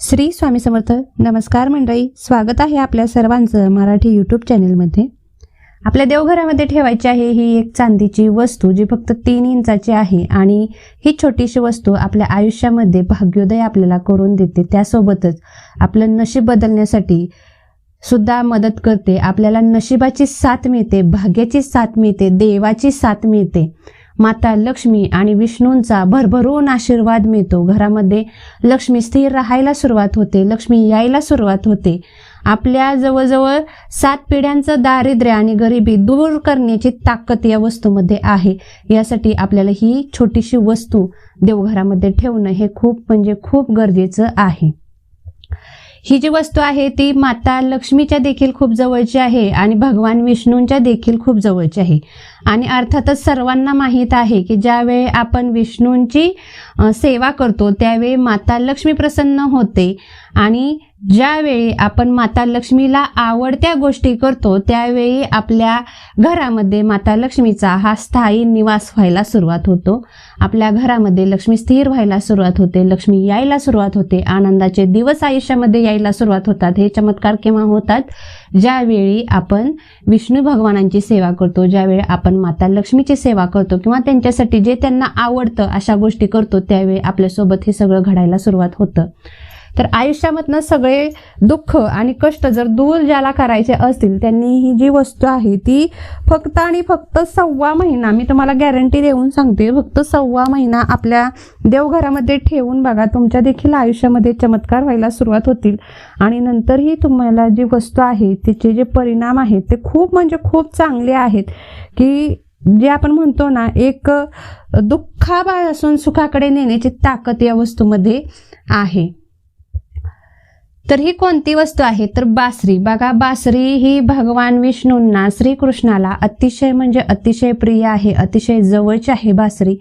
श्री स्वामी समर्थ नमस्कार मंडळी. स्वागत आहे आपल्या सर्वांचं मराठी यूट्यूब चॅनेलमध्ये आपल्या देवघरामध्ये ठेवायची आहे ही एक चांदीची वस्तू जी फक्त तीन इंचाची आहे आणि ही छोटीशी वस्तू आपल्या आयुष्यामध्ये भाग्योदय आपल्याला करून देते. त्यासोबतच आपलं नशीब बदलण्यासाठी सुद्धा मदत करते. आपल्याला नशिबाची साथ मिळते भाग्याची साथ मिळते देवाची साथ मिळते. माता लक्ष्मी आणि विष्णूंचा भरभरून आशीर्वाद मिळतो. घरामध्ये लक्ष्मी स्थिर राहायला सुरुवात होते. लक्ष्मी यायला सुरुवात होते. आपल्या जवळजवळ सात पिढ्यांचं दारिद्र्य आणि गरिबी दूर करण्याची ताकद या वस्तूमध्ये आहे. यासाठी आपल्याला ही छोटीशी वस्तू देवघरामध्ये ठेवणं हे खूप म्हणजे खूप गरजेचं आहे. ही जी वस्तू आहे ती माता लक्ष्मीच्या देखील खूप जवळची आहे आणि भगवान विष्णूंच्या देखील खूप जवळची आहे. आणि अर्थातच सर्वांना माहीत आहे की ज्यावेळी आपण विष्णूंची सेवा करतो त्यावेळी माता लक्ष्मी प्रसन्न होते आणि ज्यावेळी आपण माता लक्ष्मीला आवडत्या गोष्टी करतो त्यावेळी आपल्या घरामध्ये माता लक्ष्मीचा हा स्थायी निवास व्हायला सुरुवात होतो. आपल्या घरामध्ये लक्ष्मी स्थिर व्हायला सुरुवात होते लक्ष्मी यायला सुरुवात होते आनंदाचे दिवस आयुष्यामध्ये यायला सुरुवात होतात हे चमत्कार केव्हा होतात? ज्यावेळी आपण विष्णू भगवानांची सेवा करतो ज्यावेळी आपण माता लक्ष्मीची सेवा करतो किंवा त्यांच्यासाठी जे त्यांना आवडतं अशा गोष्टी करतो त्यावेळी आपल्यासोबत हे सगळं घडायला सुरुवात होतं. तर आयुष्यामधनं सगळे दुःख आणि कष्ट जर दूर ज्याला करायचे असतील त्यांनी ही जी वस्तू आहे ती फक्त आणि फक्त सव्वा महिना मी तुम्हाला गॅरंटी देऊन सांगते फक्त सव्वा महिना आपल्या देवघरामध्ये ठेवून बघा तुमच्या देखील आयुष्यामध्ये चमत्कार व्हायला सुरुवात होतील. आणि नंतरही तुम्हाला जी वस्तू आहे तिचे जे परिणाम आहेत ते खूप म्हणजे खूप चांगले आहेत. की जे आपण म्हणतो ना एक दुःखापासून सुखाकडे नेण्याची ताकद या वस्तूमध्ये आहे. तर ही कोणती वस्तू आहे? तर बासरी. बघा बासरी ही भगवान विष्णूंना श्रीकृष्णाला अतिशय म्हणजे अतिशय प्रिय आहे अतिशय जवळची आहे बासरी.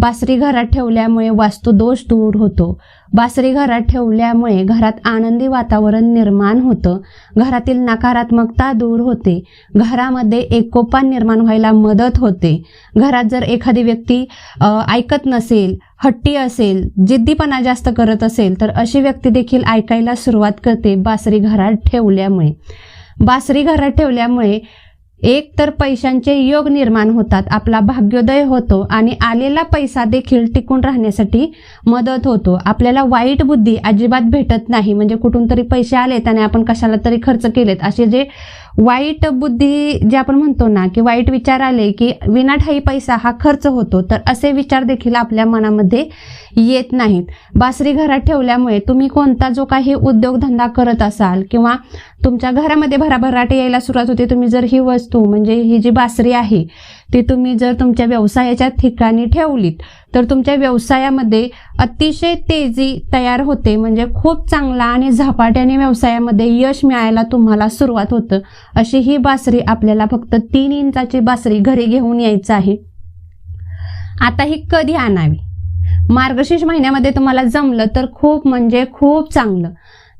बासरी घरात ठेवल्यामुळे वास्तुदोष दूर होतो. बासरी घरात ठेवल्यामुळे घरात आनंदी वातावरण निर्माण होतं. घरातील नकारात्मकता दूर होते. घरामध्ये एकोपा निर्माण व्हायला मदत होते. घरात जर एखादी व्यक्ती ऐकत नसेल हट्टी असेल जिद्दीपणा जास्त करत असेल तर अशी व्यक्ती देखील ऐकायला सुरुवात करते बासरी घरात ठेवल्यामुळे. बासरी घरात ठेवल्यामुळे एक तर पैशांचे योग निर्माण होतात आपला भाग्योदय होतो आणि आलेला पैसा देखील टिकून राहण्यासाठी मदत होतो. आपल्याला वाईट बुद्धी अजिबात भेटत नाही म्हणजे कुठून तरी पैसे आलेत आणि आपण कशाला तरी खर्च केलेत असे जे वाईट बुद्धी जे आपण म्हणतो ना की वाईट विचार आले की विनाठाई पैसा हा खर्च होतो तर असे विचार देखील आपल्या मनामध्ये येत नाहीत. बासरी घरात ठेवल्यामुळे तुम्ही कोणता जो काही उद्योगधंदा करत असाल किंवा तुमच्या घरामध्ये भराभराट यायला सुरुवात होते तुम्ही जर ही वस्तू म्हणजे ही जी बासरी आहे ती तुम्ही जर तुमच्या व्यवसायाच्या ठिकाणी ठेवलीत तर तुमच्या व्यवसायामध्ये अतिशय तेजी तयार होते. म्हणजे खूप चांगला आणि झपाट्याने व्यवसायामध्ये यश मिळायला तुम्हाला सुरुवात होतं. अशी ही बासरी आपल्याला फक्त तीन इंचाची बासरी घरी घेऊन यायचं आहे. आता ही कधी आणावी? मार्गशीर्ष महिन्यामध्ये तुम्हाला जमलं तर खूप म्हणजे खूप चांगलं.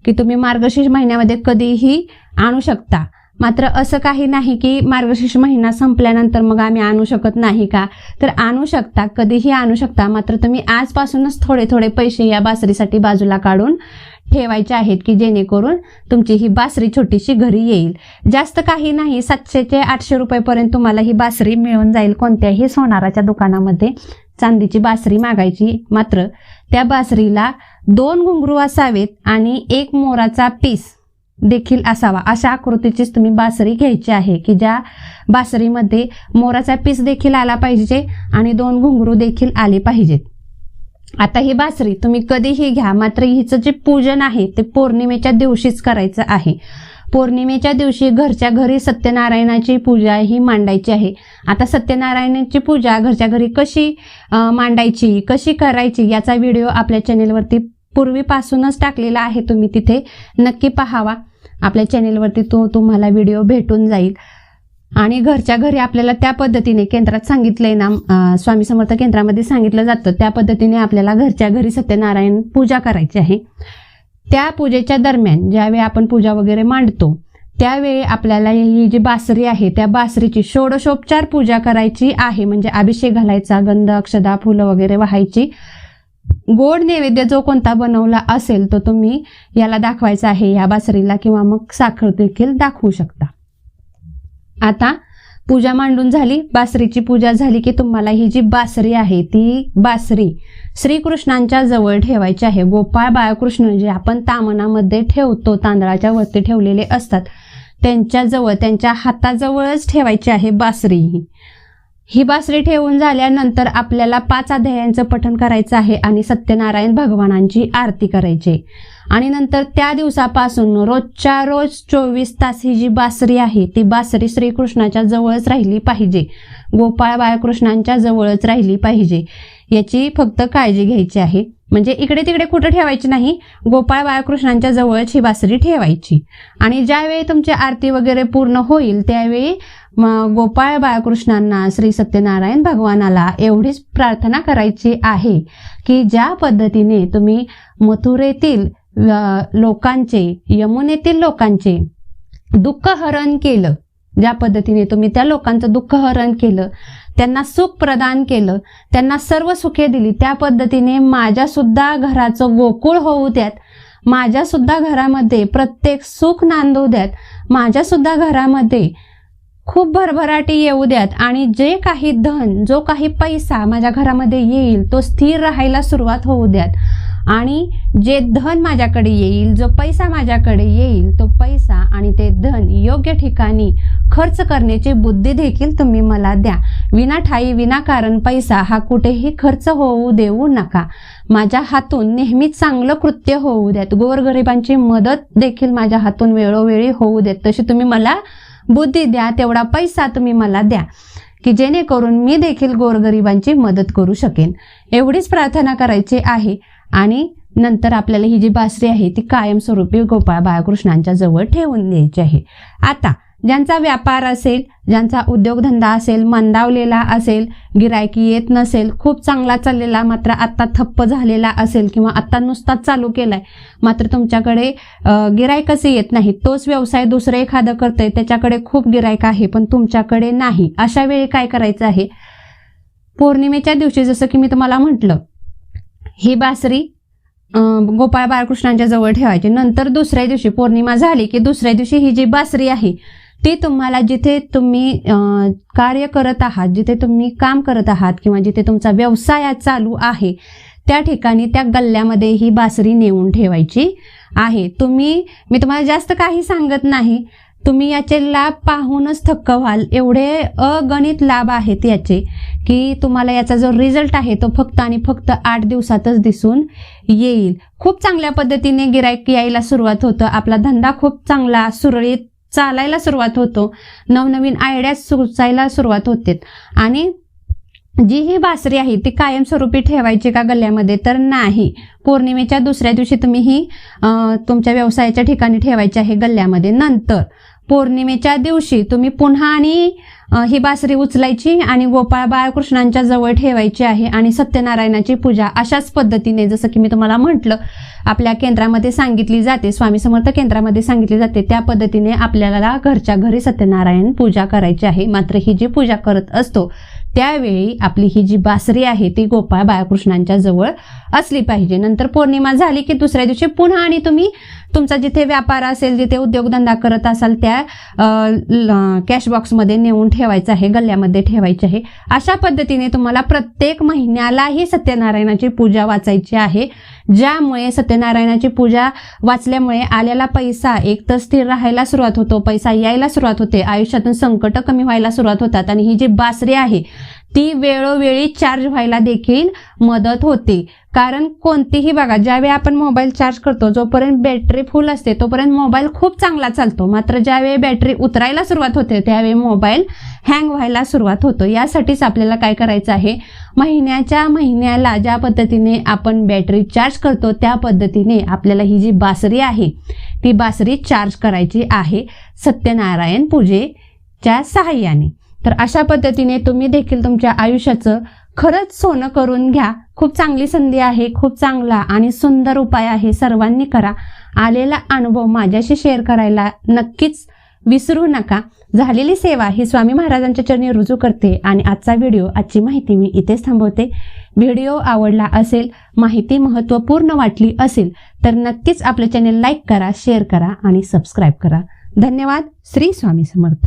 की तुम्ही मार्गशीर्ष महिन्यामध्ये कधीही आणू शकता. मात्र असं काही नाही की मार्गशीर्ष महिना संपल्यानंतर मग आम्ही आणू शकत नाही का? तर आणू शकता कधीही आणू शकता मात्र तुम्ही आजपासूनच थोडे थोडे पैसे या बासरीसाठी बाजूला काढून ठेवायचे आहेत की जेणेकरून तुमची ही बासरी छोटीशी घरी येईल. जास्त काही नाही सातशे ते आठशे रुपयेपर्यंत तुम्हाला ही बासरी मिळून जाईल कोणत्याही सोनाराच्या दुकानामध्ये. चांदीची बासरी मागायची मात्र त्या बासरीला दोन घुंगरू असावेत आणि एक मोराचा पीस देखील असावा. अशा आकृतीचीच तुम्ही बासरी घ्यायची आहे की ज्या बासरीमध्ये मोराचा पीस देखील आला पाहिजे आणि दोन घुंगरू देखील आले पाहिजेत. आता ही बासरी तुम्ही कधीही घ्या मात्र हिचं जे पूजन आहे ते पौर्णिमेच्या दिवशीच करायचं आहे. पौर्णिमेच्या दिवशी घरच्या घरी सत्यनारायणाची पूजा ही मांडायची आहे. आता सत्यनारायणाची पूजा घरच्या घरी कशी मांडायची कशी करायची याचा व्हिडिओ आपल्या चॅनेलवरती पूर्वीपासूनच टाकलेला आहे तुम्ही तिथे नक्की पाहावा. आपल्या चॅनेलवरती तो तुम्हाला व्हिडिओ भेटून जाईल. आणि घरच्या घरी आपल्याला त्या पद्धतीने केंद्रात सांगितलंय ना स्वामी समर्थ केंद्रामध्ये सांगितलं जातं त्या पद्धतीने आपल्याला घरच्या घरी सत्यनारायण पूजा करायची आहे. त्या पूजेच्या दरम्यान ज्यावेळी आपण पूजा वगैरे मांडतो त्यावेळी आपल्याला ही जी बासरी आहे त्या बासरीची षोडशोपचार पूजा करायची आहे. म्हणजे अभिषेक घालायचा गंध अक्षदा फुलं वगैरे व्हायची. गोड नैवेद्य जो कोणता बनवला असेल तो तुम्ही याला दाखवायचा आहे या बासरीला किंवा मग साखर देखील दाखवू शकता. आता पूजा मांडून झाली बासरीची पूजा झाली की तुम्हाला ही जी बासरी आहे ती बासरी श्रीकृष्णांच्या जवळ ठेवायची आहे. गोपाळ बाळकृष्ण जे आपण तामनामध्ये ठेवतो तांदळाच्या वरती ठेवलेले असतात त्यांच्या जवळ त्यांच्या हाताजवळच ठेवायची आहे बासरी ही. ही बासरी ठेवून झाल्यानंतर आपल्याला पाच अध्यायांचं पठण करायचं आहे आणि सत्यनारायण भगवानांची आरती करायची आहे. आणि नंतर त्या दिवसापासून रोजच्या रोज चोवीस तास ही जी बासरी आहे ती बासरी श्रीकृष्णाच्या जवळच राहिली पाहिजे. गोपाळ बाळकृष्णांच्या जवळच राहिली पाहिजे. याची फक्त काळजी घ्यायची आहे. म्हणजे इकडे तिकडे कुठं ठेवायची नाही गोपाळ बाळकृष्णांच्या जवळच ही बासरी ठेवायची. आणि ज्यावेळी तुमची आरती वगैरे पूर्ण होईल त्यावेळी गोपाळ बाळकृष्णांना श्री सत्यनारायण भगवानाला एवढीच प्रार्थना करायची आहे की ज्या पद्धतीने तुम्ही मथुरेतील लोकांचे यमुनेतील लोकांचे दुःख हरण केलं ज्या पद्धतीने तुम्ही त्या लोकांचं दुःख हरण केलं त्यांना सुख प्रदान केलं त्यांना सर्व सुखे दिली त्या पद्धतीने माझ्या सुद्धा घराचं गोकुळ होऊ द्यात माझ्या सुद्धा घरामध्ये प्रत्येक सुख नांदू द्यात माझ्या सुद्धा घरामध्ये खूप भरभराटी येऊ द्यात. आणि जे काही धन जो काही पैसा माझ्या घरामध्ये येईल तो स्थिर राहायला सुरुवात होऊ द्यात. आणि जे धन माझ्याकडे येईल जो पैसा माझ्याकडे येईल तो पैसा आणि ते धन योग्य ठिकाणी खर्च करण्याची बुद्धी देखील तुम्ही मला द्या. विनाठाई विनाकारण पैसा हा कुठेही खर्च होऊ देऊ नका. माझ्या हातून नेहमीच चांगलं कृत्य होऊ द्यात. गोरगरिबांची मदत देखील माझ्या हातून वेळोवेळी होऊ देत. तशी तुम्ही मला बुद्धी द्या तेवढा पैसा तुम्ही मला द्या की जेणेकरून मी देखील गोरगरिबांची मदत करू शकेन. एवढीच प्रार्थना करायची आहे. आणि नंतर आपल्याला ही जी बासरी आहे ती कायमस्वरूपी गोपाळ बाळकृष्णांच्या जवळ ठेवून द्यायची आहे. आता ज्यांचा व्यापार असेल ज्यांचा उद्योगधंदा असेल मंदावलेला असेल गिरायकी येत नसेल खूप चांगला चाललेला मात्र आत्ता ठप्प झालेला असेल किंवा आत्ता नुसताच चालू केलाय मात्र तुमच्याकडे गिरायकच येत नाही तोच व्यवसाय दुसरं एखादं करतंय त्याच्याकडे खूप गिरायक आहे पण तुमच्याकडे नाही. अशा वेळी काय करायचं आहे? पौर्णिमेच्या दिवशी जसं की मी तुम्हाला म्हटलं ही बासरी गोपाळ बाळकृष्णांच्या जवळ ठेवायची. नंतर दुसऱ्या दिवशी पौर्णिमा झाली की दुसऱ्या दिवशी ही जी बासरी आहे ती तुम्हाला जिथे तुम्ही कार्य करत आहात जिथे तुम्ही काम करत आहात किंवा जिथे तुमचा व्यवसाय चालू आहे त्या ठिकाणी त्या गल्ल्यामध्ये ही बासरी नेऊन ठेवायची आहे. तुम्ही मी तुम्हाला जास्त काही सांगत नाही. तुम्ही याचे लाभ पाहूनच थक्क व्हाल. एवढे अगणित लाभ आहेत याचे की तुम्हाला याचा जो रिझल्ट आहे तो फक्त आणि फक्त आठ दिवसातच दिसून येईल. खूप चांगल्या पद्धतीने गिरायक यायला सुरुवात होतं. आपला धंदा खूप चांगला सुरळीत चालायला सुरुवात होतो. नवनवीन आयडिया सुचायला सुरुवात होते. आणि जी ही बासरी आहे ती कायमस्वरूपी ठेवायची का गल्ल्यामध्ये? तर नाही. पौर्णिमेच्या दुसऱ्या दिवशी तुम्ही ही तुमच्या व्यवसायाच्या ठिकाणी ठेवायची आहे गल्ल्यामध्ये. नंतर पौर्णिमेच्या दिवशी तुम्ही पुन्हा आणि ही बासरी उचलायची आणि गोपाळ बाळकृष्णांच्या जवळ ठेवायची आहे आणि सत्यनारायणाची पूजा अशाच पद्धतीने जसं की मी तुम्हाला म्हटलं आपल्या केंद्रामध्ये सांगितली जाते स्वामी समर्थ केंद्रामध्ये सांगितली जाते त्या पद्धतीने आपल्याला घरच्या घरी सत्यनारायण पूजा करायची आहे. मात्र ही जी पूजा करत असतो त्यावेळी आपली ही जी बासरी आहे ती गोपाळ बाळकृष्णांच्या जवळ असली पाहिजे. नंतर पौर्णिमा झाली की दुसऱ्या दिवशी पुन्हा आणि तुम्ही तुमचा जिथे व्यापार असेल जिथे उद्योगधंदा करत असाल त्या कॅश बॉक्समध्ये नेऊन ठेवायचं आहे गल्ल्यामध्ये ठेवायचे आहे. अशा पद्धतीने तुम्हाला प्रत्येक महिन्यालाही सत्यनारायणाची पूजा वाचायची आहे. ज्यामुळे सत्यनारायणाची पूजा वाचल्यामुळे आलेला पैसा एक तर स्थिर राहायला सुरुवात होतो पैसा यायला सुरुवात होते आयुष्यातून संकट कमी व्हायला सुरुवात होतात आणि ही जी बासरी आहे ती वेळोवेळी चार्ज व्हायला देखील मदत होते. कारण कोणतीही बघा ज्यावेळी आपण मोबाईल चार्ज करतो जोपर्यंत बॅटरी फुल असते तोपर्यंत मोबाईल खूप चांगला चालतो. मात्र ज्यावेळी बॅटरी उतरायला सुरुवात होते त्यावेळी मोबाईल हँग व्हायला सुरुवात होतो. यासाठीच आपल्याला काय करायचं आहे? महिन्याच्या महिन्याला ज्या पद्धतीने आपण बॅटरी चार्ज करतो त्या पद्धतीने आपल्याला ही जी बासरी आहे ती बासरी चार्ज करायची आहे सत्यनारायण पूजेच्या सहाय्याने. तर अशा पद्धतीने तुम्ही देखील तुमच्या आयुष्याचं खरंच सोनं करून घ्या. खूप चांगली संधी आहे खूप चांगला आणि सुंदर उपाय आहे. सर्वांनी करा. आलेला अनुभव माझ्याशी शेअर करायला नक्कीच विसरू नका. झालेली सेवा ही स्वामी महाराजांच्या चरणी रुजू करते आणि आजचा व्हिडिओ आजची माहिती मी इथेच थांबवते. व्हिडिओ आवडला असेल माहिती महत्त्वपूर्ण वाटली असेल तर नक्कीच आपलं चॅनेल लाईक करा शेअर करा आणि सबस्क्राईब करा. धन्यवाद. श्री स्वामी समर्थ.